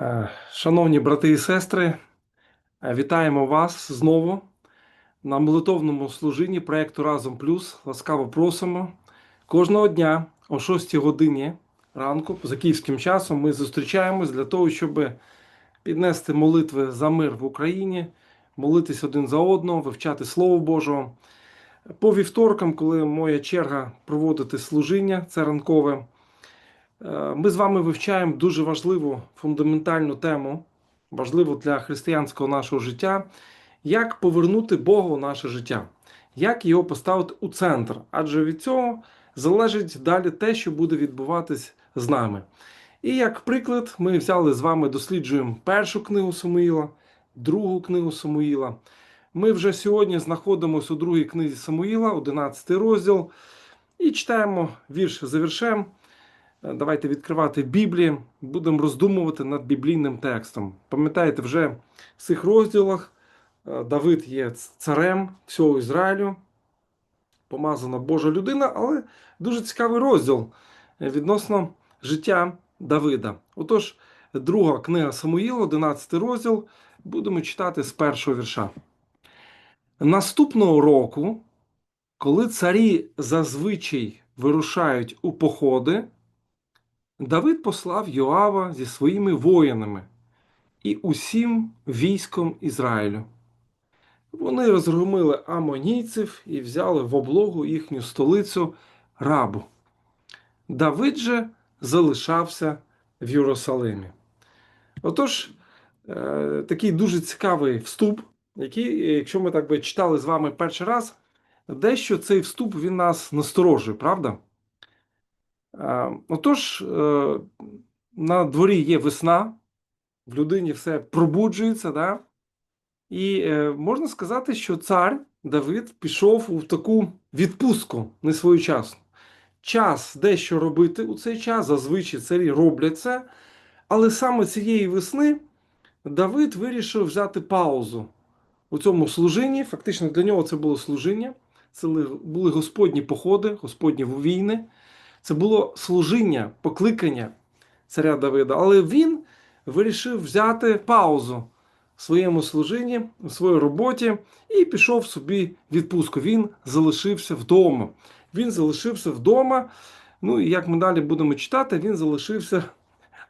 Е, Шановні брати і сестри, е, вітаємо вас знову на молитовному служінні проєкту Разом Плюс. Ласкаво просимо. Кожного дня о 6 годині ранку, за київським часом, ми зустрічаємось для того, щоб піднести молитви за мир в Україні, молитись один за одного, вивчати Слово Божого. По вівторкам, коли моя черга проводити служіння, це ранкове. Е, Ми з вами вивчаємо дуже важливу фундаментальну тему, важливу для християнського нашого життя, як повернути Богу наше життя, як його поставити у центр. Адже від цього залежить далі те, що буде відбуватись з нами. І як приклад, ми взяли з вами, досліджуємо першу книгу Самуїла, другу книгу Самуїла. Ми вже сьогодні знаходимося у другій книзі Самуїла, 11 розділ, і читаємо вірш за віршем. Е, Давайте відкривати Біблію, будемо роздумувати над біблійним текстом. Пам'ятаєте, вже в цих розділах е, Давид є царем всього Ізраїлю, помазана Божа людина, але дуже цікавий розділ е, відносно життя Давида. Отож, друга книга Самуїла, 11 розділ, будемо читати з першого вірша. Наступного року, коли царі зазвичай вирушають у походи, Давид послав Йоава зі своїми воїнами і усім військом Ізраїлю. Вони розгромили амонійців і взяли в облогу їхню столицю Рабу. Давид же залишався в Єрусалимі. Отож, е, такий дуже цікавий вступ, який, якщо ми так би читали з вами перший раз, дещо цей вступ він нас насторожує, правда? Е, Отож, е, на дворі є весна, в людині все пробуджується, да? і е, можна сказати, що цар Давид пішов у таку відпустку не своєчасну. Час дещо робити у цей час, зазвичай царі роблять це, але саме цієї весни Давид вирішив взяти паузу у цьому служінні. Фактично для нього це було служіння, це були господні походи, господні війни. Це було служіння, покликання царя Давида. Але він вирішив взяти паузу в своєму служінні, в своїй роботі і пішов собі відпустку. Він залишився вдома. Він залишився вдома. Ну і як ми далі будемо читати, він залишився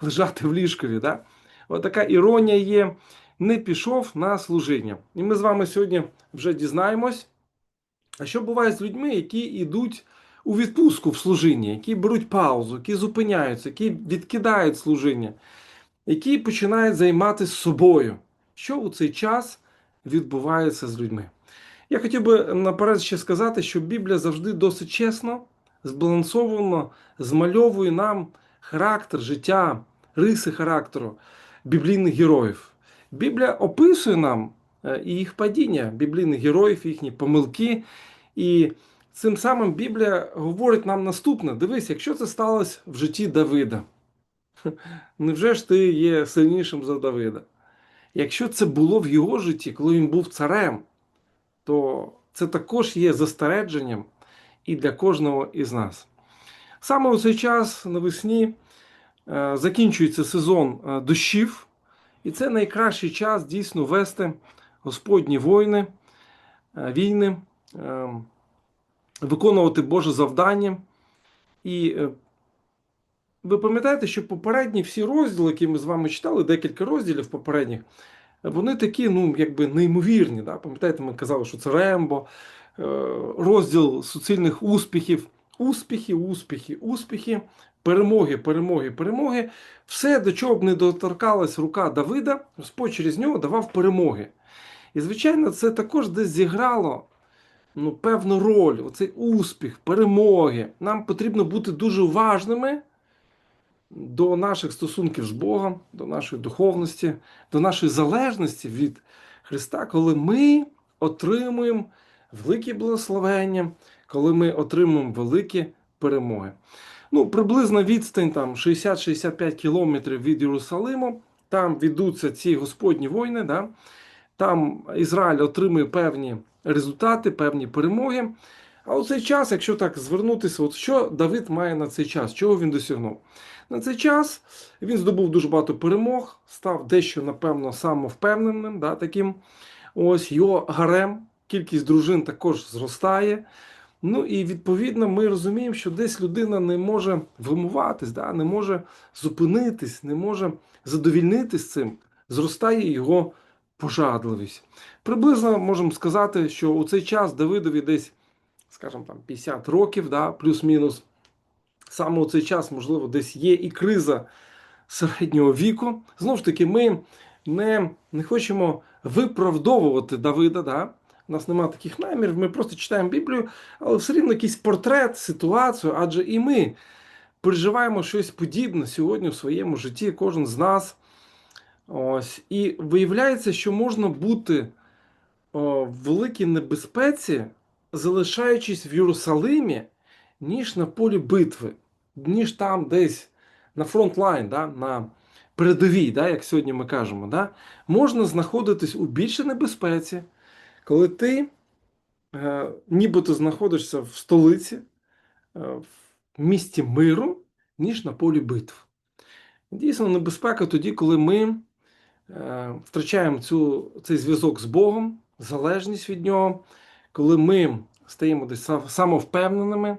лежати в ліжкові. Да? От іронія є. Не пішов на служіння. І ми з вами сьогодні вже дізнаємось, що буває з людьми, які йдуть у відпустку в служінні, які беруть паузу, які зупиняються, які відкидають служіння, які починають займатися собою. Що у цей час відбувається з людьми? Я хотів би наперед ще сказати, що Біблія завжди досить чесно, збалансовано змальовує нам характер життя, риси характеру біблійних героїв. Біблія описує нам е, і їх падіння, біблійних героїв, їхні помилки. І Цим самим Біблія говорить нам наступне: дивись, якщо це сталося в житті Давида, невже ж ти є сильнішим за Давида? Якщо це було в його житті, коли він був царем, то це також є застереженням і для кожного із нас. Саме у цей час навесні е, закінчується сезон е, дощів, і це найкращий час дійсно вести Господні воїни, е, війни. Виконувати Боже завдання. І е, ви пам'ятаєте, що попередні всі розділи, які ми з вами читали, декілька розділів попередніх, вони такі, ну, якби неймовірні. Да? Пам'ятаєте, ми казали, що це Рембо, е, розділ суцільних успіхів, успіхи, успіхи, успіхи, перемоги, перемоги, перемоги. Все, до чого б не доторкалась рука Давида, Господь через нього давав перемоги. І, звичайно, це також десь зіграло ну, певну роль, оцей успіх, перемоги. Нам потрібно бути дуже уважними до наших стосунків з Богом, до нашої духовності, до нашої залежності від Христа, коли ми отримуємо великі благословення, коли ми отримуємо великі перемоги. Ну, Приблизно відстань там 60-65 кілометрів від Єрусалиму. Там ведуться ці Господні війни. Да? Там Ізраїль отримує певні результати, певні перемоги. А у цей час, якщо так звернутися, от що Давид має на цей час, чого він досягнув? На цей час він здобув дуже багато перемог, став дещо, напевно, самовпевненим, да, таким. Ось його гарем, кількість дружин також зростає. Ну і відповідно ми розуміємо, що десь людина не може вимуватись, да, не може зупинитись, не може задовільнитись цим, зростає його пожадливість. Приблизно можемо сказати, що у цей час Давидові десь, скажімо там, 50 років, да, плюс-мінус. Саме у цей час, можливо, десь є і криза середнього віку. Знову ж таки, ми не, не хочемо виправдовувати Давида. Да? У нас немає таких намірів, ми просто читаємо Біблію, але все рівно якийсь портрет, ситуацію, адже і ми переживаємо щось подібне сьогодні в своєму житті, кожен з нас. Ось. І виявляється, що можна бути о, в великій небезпеці, залишаючись в Єрусалимі, ніж на полі битви, ніж там десь на фронтлайн, да, на передовій, да, як сьогодні ми кажемо, да, можна знаходитись у більшій небезпеці, коли ти е, нібито знаходишся в столиці, е, в місті миру, ніж на полі битв. Дійсно, небезпека тоді, коли ми е, втрачаємо цю, цей зв'язок з Богом, залежність від нього, коли ми стаємо десь самовпевненими.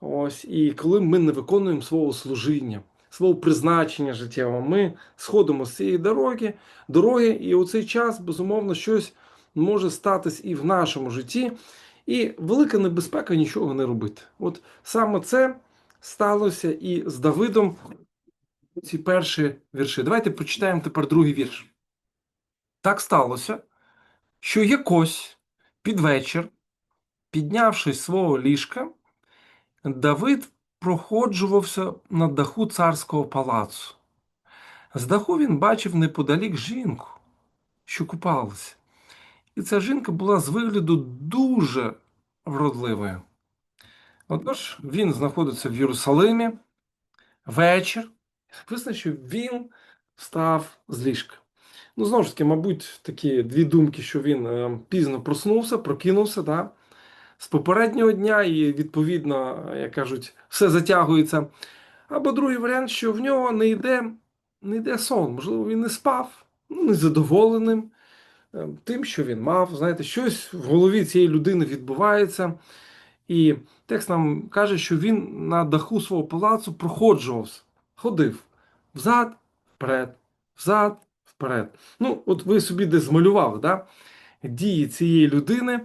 Ось, І коли ми не виконуємо свого служіння, свого призначення життєвого, ми сходимо з цієї дороги, дороги, і у цей час, безумовно, щось може статись і в нашому житті. І велика небезпека нічого не робити. От саме це сталося і з Давидом. Ці перші вірші. Давайте прочитаємо тепер другий вірш. Так сталося, що якось під вечір, піднявшись свого ліжка, Давид проходжувався на даху царського палацу. З даху він бачив неподалік жінку, що купалася. І ця жінка була з вигляду дуже вродливою. Отож, він знаходиться в Єрусалимі вечір. Написано, що він встав з ліжка. Ну, знову ж таки, мабуть, такі дві думки, що він е, пізно проснувся, прокинувся. Да? з попереднього дня, і, відповідно, як кажуть, все затягується. Або другий варіант, що в нього не йде не йде сон. Можливо, він не спав, ну, незадоволеним е, тим, що він мав. Знаєте, щось в голові цієї людини відбувається. І текст нам каже, що він на даху свого палацу проходжувався, ходив взад, вперед, взад, вперед. Ну, от ви собі десь змалювали да? дії цієї людини.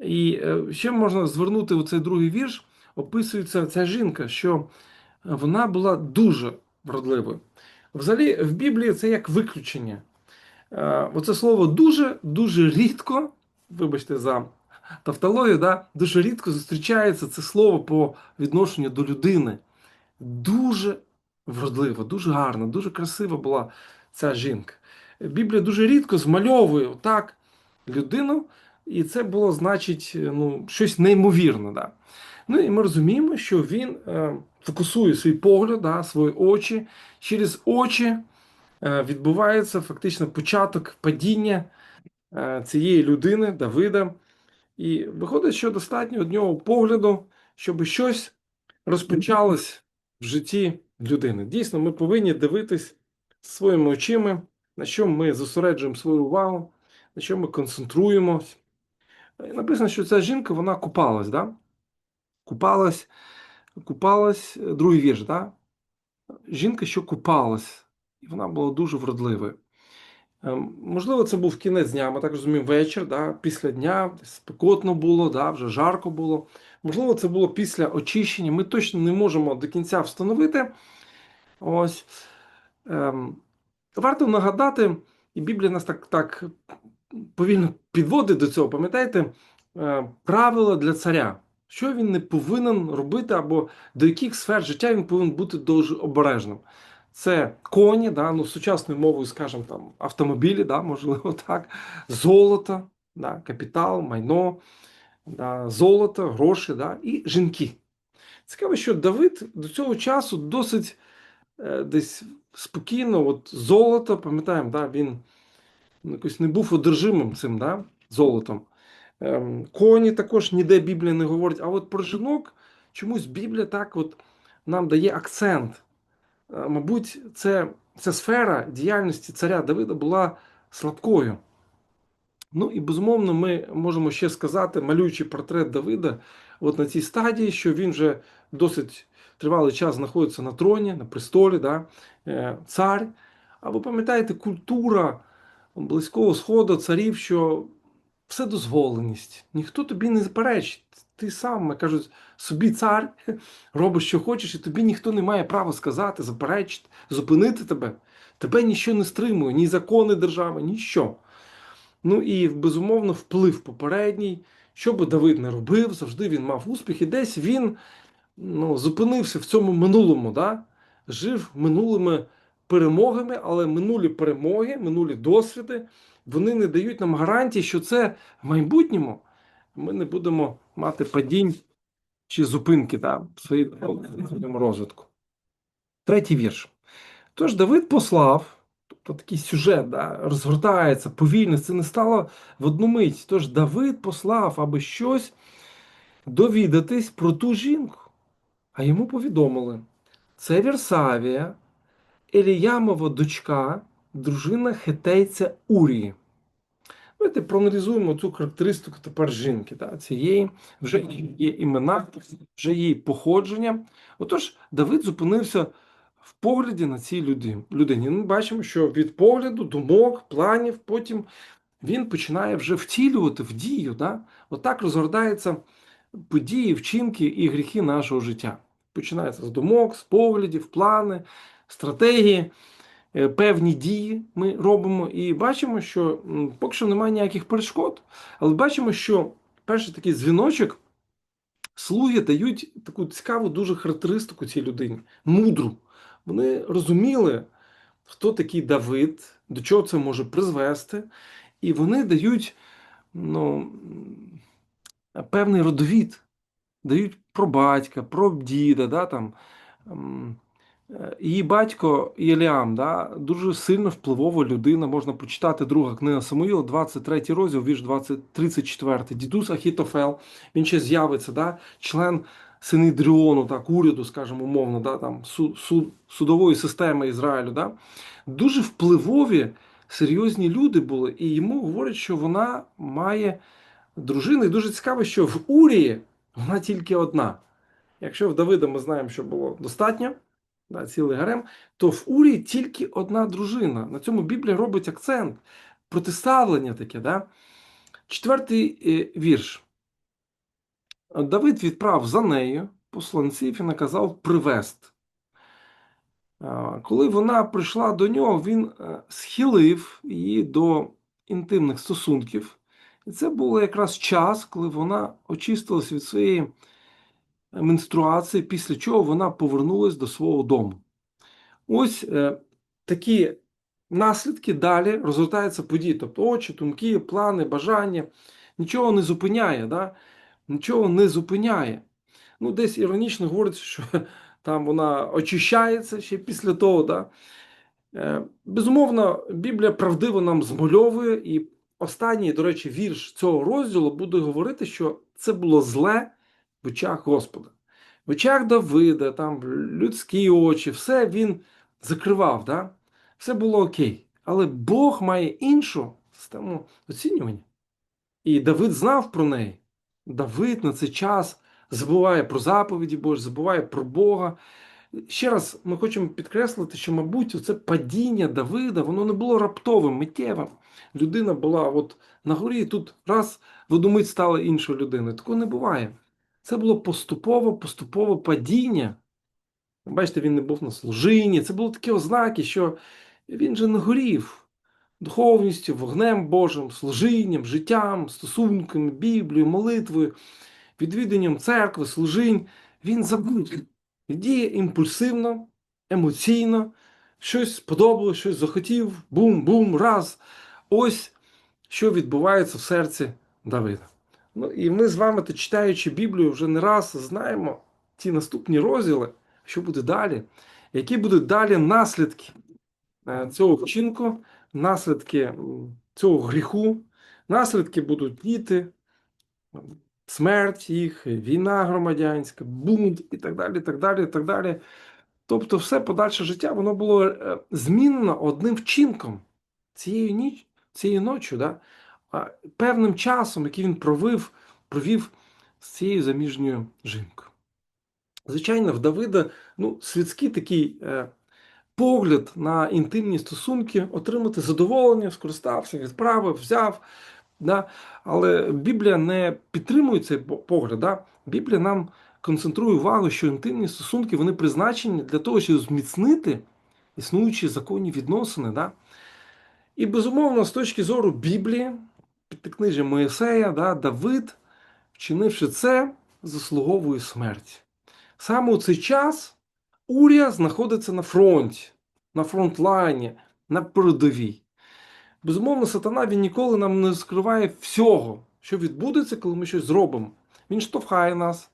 І е, ще можна звернути у цей другий вірш, описується ця жінка, що вона була дуже вродливою. Взагалі, в Біблії це як виключення. Е, оце слово дуже дуже рідко, вибачте за тавтологію, да, дуже рідко зустрічається це слово по відношенню до людини. Дуже вродлива, дуже гарна, дуже красива була ця жінка. Біблія дуже рідко змальовує так людину. І це було, значить, ну, щось неймовірне. Да. Ну і ми розуміємо, що він е, фокусує свій погляд, да, свої очі. Через очі е, відбувається фактично початок падіння е, цієї людини, Давида. І виходить, що достатньо одного погляду, щоб щось розпочалось в житті людини. Дійсно, ми повинні дивитись своїми очима, на що ми зосереджуємо свою увагу, на що ми концентруємося. Написано, що ця жінка вона купалась, да? Купалась, купалась, другий вірш, да? Жінка, що купалась, і вона була дуже вродливою. Ем, можливо, це був кінець дня, ми так розуміємо, вечір, да? після дня, спекотно було, да? вже жарко було. Можливо, це було після очищення. Ми точно не можемо до кінця встановити. Ось. Ем, Варто нагадати, і Біблія нас так так повільно підводить до цього, пам'ятаєте, е, правила для царя, що він не повинен робити, або до яких сфер життя він повинен бути дуже обережним. Це коні, да, ну, сучасною мовою, скажімо, там, автомобілі, да, можливо, так, золото, да, капітал, майно, золото, гроші да, і жінки. Цікаво, що Давид до цього часу досить е, десь спокійно, от золото, пам'ятаємо, да, він якось не був одержимим цим да, золотом. Ем, коні також ніде Біблія не говорить. А от про жінок чомусь Біблія так от нам дає акцент. Е, мабуть, це, ця сфера діяльності царя Давида була слабкою. Ну і безумовно, ми можемо ще сказати, малюючи портрет Давида, от на цій стадії, що він вже досить тривалий час знаходиться на троні, на престолі, да, е, цар. А ви пам'ятаєте, культура Близького Сходу, царів, що все дозволеність, ніхто тобі не заперечить. Ти сам, кажуть, собі цар, робиш, що хочеш, і тобі ніхто не має права сказати, заперечити, зупинити тебе. Тебе нічого не стримує, ні закони держави, ніщо. Ну і безумовно вплив попередній. Що би Давид не робив, завжди він мав успіх, і десь він ну, зупинився в цьому минулому, да? жив минулими перемогами, але минулі перемоги, минулі досвіди, вони не дають нам гарантії, що це в майбутньому ми не будемо мати падінь чи зупинки да, в своєму розвитку. Третій вірш. Тож Давид послав. Тобто такий сюжет да, розгортається повільно, це не стало в одну мить. Тож Давид послав, аби щось довідатись про ту жінку. А йому повідомили: це Вірсавія, Еліямова дочка, дружина хетейця Урії. Давайте проаналізуємо цю характеристику тепер жінки. Да, цієї вже є імена, вже її походження. Отож, Давид зупинився в погляді на цій людині. Ми бачимо, що від погляду, думок, планів, потім він починає вже втілювати в дію. Да? Отак розгортаються події, вчинки і гріхи нашого життя. Починається з думок, з поглядів, плани, стратегії, е, певні дії ми робимо і бачимо, що поки що немає ніяких перешкод, але бачимо, що перший такий дзвіночок слуги дають таку цікаву дуже характеристику цій людині, мудру. Вони розуміли, хто такий Давид, до чого це може призвести, і вони дають ну, певний родовід, дають про батька, про діда. да, там, Е, її батько Єліам, да, дуже сильно впливова людина. Можна почитати друга книга Самуїла, 23 розділ, вірш 20, 34. Дідус Ахітофел, він ще з'явиться, да, член Синидріону, так, уряду, скажімо, умовно, да, там, суд, суд, судової системи Ізраїлю. Да. Дуже впливові, серйозні люди були, і йому говорять, що вона має дружину. І дуже цікаво, що в Урії вона тільки одна. Якщо в Давида ми знаємо, що було достатньо да, цілий гарем, то в Урі тільки одна дружина. На цьому Біблія робить акцент, протиставлення таке. Да? Четвертий е, вірш. Давид відправ за нею посланців і наказав привезти. Коли вона прийшла до нього, він е, схилив її до інтимних стосунків. І це був якраз час, коли вона очистилась від своєї менструації, після чого вона повернулася до свого дому. Ось е, такі наслідки далі розгортаються події. Тобто очі, думки, плани, бажання. Нічого не зупиняє. да? Нічого не зупиняє. Ну, Десь іронічно говориться, що там вона очищається ще після того. Да? Е, безумовно, Біблія правдиво нам змальовує, і останній, до речі, вірш цього розділу буде говорити, що це було зле в очах Господа. В очах Давида, там людські очі, все він закривав, да? все було окей. Але Бог має іншу систему оцінювання. І Давид знав про неї. Давид на цей час забуває про заповіді Божі, забуває про Бога. Ще раз ми хочемо підкреслити, що, мабуть, це падіння Давида, воно не було раптовим, миттєвим. Людина була от на горі, і тут раз водомить стала іншою людиною. Такого не буває. Це було поступово поступове падіння. Бачите, він не був на служінні. Це були такі ознаки, що він же не горів духовністю, вогнем Божим, служінням, життям, стосунками, Біблією, молитвою, відвідуванням церкви, служінь. Він забув. Діє імпульсивно, емоційно, щось сподобалось, щось захотів, бум-бум, раз. Ось що відбувається в серці Давида. Ну і ми з вами, читаючи Біблію, вже не раз знаємо ті наступні розділи, що буде далі, які будуть далі наслідки е, цього вчинку, наслідки цього гріху, наслідки будуть діти, смерть їх, війна громадянська, бунт і так далі. так далі, і так далі. Тобто, все подальше життя воно було е, змінено одним вчинком цієї ніч, цієї ночі, да? певним часом, який він провів, провів з цією заміжньою жінкою. Звичайно, в Давида ну, світський такий е, погляд на інтимні стосунки, отримати задоволення, скористався, відправив, взяв. Да? Але Біблія не підтримує цей погляд. Да? Біблія нам концентрує увагу, що інтимні стосунки вони призначені для того, щоб зміцнити існуючі законні відносини. Да? І безумовно, з точки зору Біблії, підтикнижжя Моїсея, да, Давид, вчинивши це, заслуговує смерть. Саме у цей час Урія знаходиться на фронті, на фронтлайні, на передовій. Безумовно, сатана він ніколи нам не скриває всього, що відбудеться, коли ми щось зробимо. Він штовхає нас,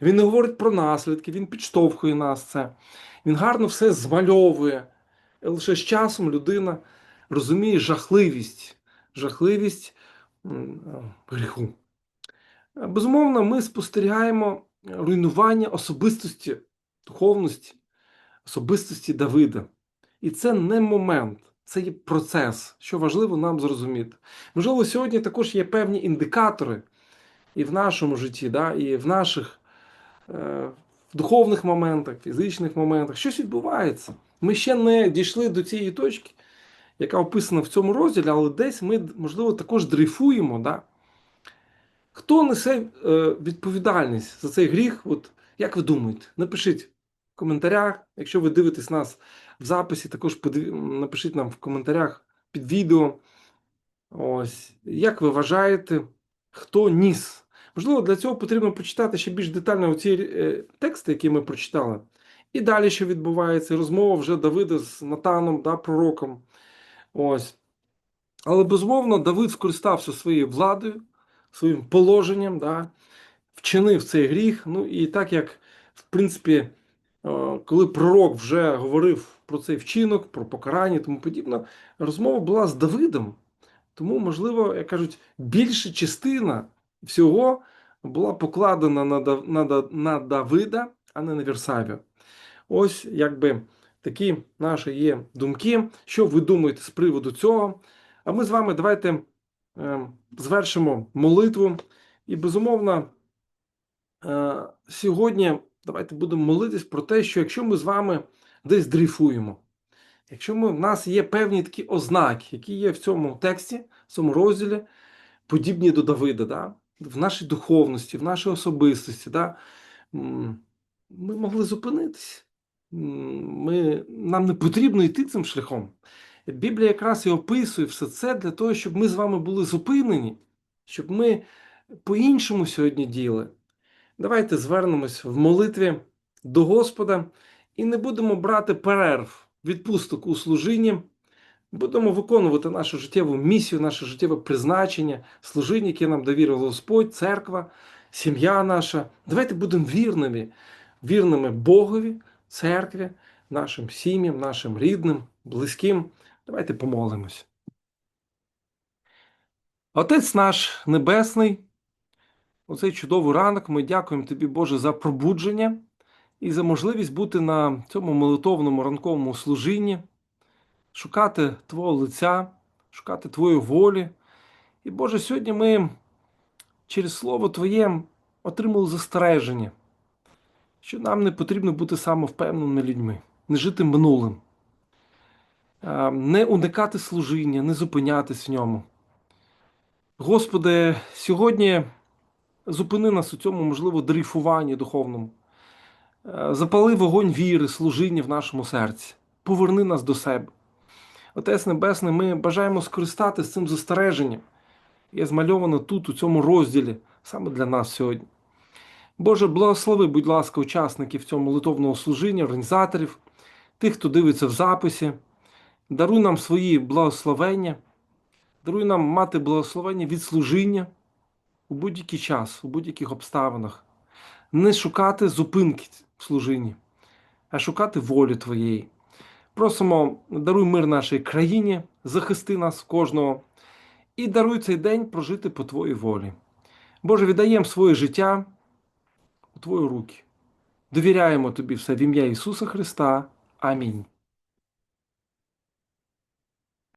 він не говорить про наслідки, він підштовхує нас це. Він гарно все змальовує. І лише з часом людина розуміє жахливість, жахливість гріху. Безумовно, ми спостерігаємо руйнування особистості, духовності, особистості Давида. І це не момент, це є процес, що важливо нам зрозуміти. Можливо, сьогодні також є певні індикатори і в нашому житті, да, і в наших е, духовних моментах, фізичних моментах. Щось відбувається. Ми ще не дійшли до цієї точки, яка описана в цьому розділі, але десь ми, можливо, також дрейфуємо. Да? Хто несе е, відповідальність за цей гріх? От як ви думаєте? Напишіть коментарях. Якщо ви дивитесь нас в записі, також подив... напишіть нам в коментарях під відео. Ось, Як ви вважаєте, хто ніс? Можливо, для цього потрібно почитати ще більш детально ці е, тексти, які ми прочитали. І далі, що відбувається, розмова вже Давида з Натаном, да, пророком. Ось. Але безумовно, Давид скористався своєю владою, своїм положенням, да, вчинив цей гріх. Ну і так як, в принципі, коли пророк вже говорив про цей вчинок, про покарання і тому подібне, розмова була з Давидом. Тому, можливо, як кажуть, більша частина всього була покладена на на, на Давида, а не на Вірсавію. Ось якби такі наші є думки. Що ви думаєте з приводу цього? А ми з вами давайте е, звершимо молитву. І, безумовно, е, сьогодні давайте будемо молитись про те, що якщо ми з вами десь дрейфуємо, якщо ми, в нас є певні такі ознаки, які є в цьому тексті, в цьому розділі, подібні до Давида, да? в нашій духовності, в нашій особистості, да? ми могли зупинитися ми, нам не потрібно йти цим шляхом. Біблія якраз і описує все це для того, щоб ми з вами були зупинені, щоб ми по-іншому сьогодні діяли. Давайте звернемось в молитві до Господа і не будемо брати перерв, відпусток у служінні. Будемо виконувати нашу життєву місію, наше життєве призначення, служіння, яке нам довірив Господь, церква, сім'я наша. Давайте будемо вірними, вірними Богові церкві, нашим сім'ям, нашим рідним, близьким. Давайте помолимось. Отець наш Небесний, у цей чудовий ранок ми дякуємо Тобі, Боже, за пробудження і за можливість бути на цьому молитовному ранковому служінні, шукати Твого лиця, шукати Твої волі. І, Боже, сьогодні ми через Слово Твоє отримали застереження що нам не потрібно бути самовпевненими людьми, не жити минулим, не уникати служіння, не зупинятись в ньому. Господи, сьогодні зупини нас у цьому, можливо, дрейфуванні духовному. Запали вогонь віри, служіння в нашому серці, поверни нас до себе. Отець Небесний, ми бажаємо скористатися цим застереженням, яке змальовано тут, у цьому розділі, саме для нас сьогодні. Боже, благослови, будь ласка, учасників цього молитовного служіння, організаторів, тих, хто дивиться в записі. Даруй нам свої благословення, даруй нам мати благословення від служіння у будь-який час, у будь-яких обставинах. Не шукати зупинки в служінні, а шукати волі Твоєї. Просимо, даруй мир нашій країні, захисти нас кожного і даруй цей день прожити по Твоїй волі. Боже, віддаємо своє життя у Твої руки. Довіряємо Тобі все в ім'я Ісуса Христа. Амінь.